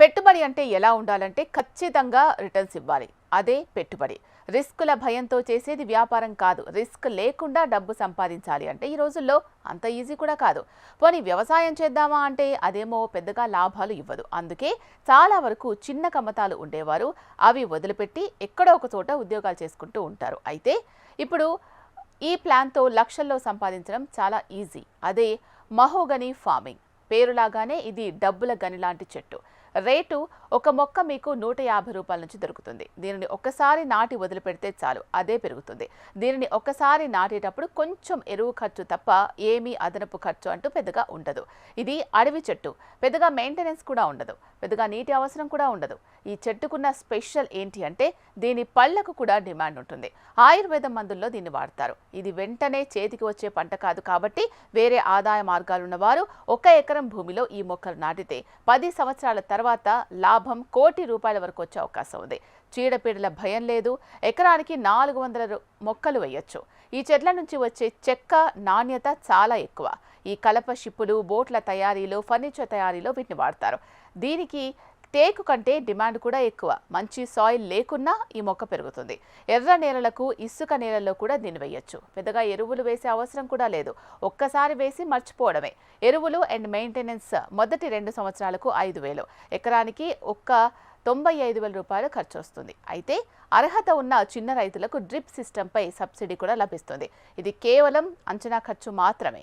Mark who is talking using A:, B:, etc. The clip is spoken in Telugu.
A: పెట్టుబడి అంటే ఎలా ఉండాలంటే ఖచ్చితంగా రిటర్న్స్ ఇవ్వాలి. అదే పెట్టుబడి. రిస్కుల భయంతో చేసేది వ్యాపారం కాదు. రిస్క్ లేకుండా డబ్బు సంపాదించాలి అంటే ఈ రోజుల్లో అంత ఈజీ కూడా కాదు. పోనీ వ్యవసాయం చేద్దామా అంటే అదేమో పెద్దగా లాభాలు ఇవ్వదు. అందుకే చాలా వరకు చిన్న కమ్మతాలు ఉండేవారు. అవి వదిలిపెట్టి ఎక్కడో ఒక చోట ఉద్యోగాలు చేసుకుంటూ ఉంటారు. అయితే ఇప్పుడు ఈ ప్లాన్తో లక్షల్లో సంపాదించడం చాలా ఈజీ. అదే మహోగని ఫార్మింగ్. పేరులాగానే ఇది డబ్బుల గని లాంటి చెట్టు. రేటు ఒక మొక్క మీకు నూట యాభై రూపాయల నుంచి దొరుకుతుంది. దీనిని ఒక్కసారి నాటి వదిలిపెడితే చాలు అదే పెరుగుతుంది. దీనిని ఒక్కసారి నాటేటప్పుడు కొంచెం ఎరువు ఖర్చు తప్ప ఏమీ అదనపు ఖర్చు అంటూ పెద్దగా ఉండదు. ఇది అడవి చెట్టు పెద్దగా మెయింటెనెన్స్ కూడా ఉండదు పెద్దగా నీటి అవసరం కూడా ఉండదు. ఈ చెట్టుకున్న స్పెషల్ ఏంటి అంటే దీని పళ్ళకు కూడా డిమాండ్ ఉంటుంది. ఆయుర్వేద మందుల్లో దీన్ని వాడతారు. ఇది వెంటనే చేతికి వచ్చే పంట కాదు కాబట్టి వేరే ఆదాయ మార్గాలున్న వారు ఒక ఎకరం భూమిలో ఈ మొక్కలు నాటితే పది సంవత్సరాల తర్వాత తర్వాత లాభం కోటి రూపాయల వరకు వచ్చే అవకాశం ఉంది. చీడపీడల భయం లేదు. ఎకరానికి నాలుగు వందల మొక్కలు వేయొచ్చు. ఈ చెట్ల నుంచి వచ్చే చెక్క నాణ్యత చాలా ఎక్కువ. ఈ కలప షిప్పులు బోట్ల తయారీలో ఫర్నిచర్ తయారీలో వీటిని వాడతారు. దీనికి టేకు కంటే డిమాండ్ కూడా ఎక్కువ. మంచి సాయిల్ లేకున్నా ఈ మొక్క పెరుగుతుంది. ఎర్ర నేలలకు ఇసుక నేలల్లో కూడా దీన్ని వేయొచ్చు. పెద్దగా ఎరువులు వేసే అవసరం కూడా లేదు. ఒక్కసారి వేసి మర్చిపోవడమే. ఎరువులు అండ్ మెయింటెనెన్స్ మొదటి రెండు సంవత్సరాలకు ఐదు వేలు. ఎకరానికి ఒక్క తొంభై ఐదు వేల రూపాయలు ఖర్చు వస్తుంది అయితే అర్హత ఉన్న చిన్న రైతులకు డ్రిప్ సిస్టంపై సబ్సిడీ కూడా లభిస్తుంది. ఇది కేవలం అంచనా ఖర్చు మాత్రమే.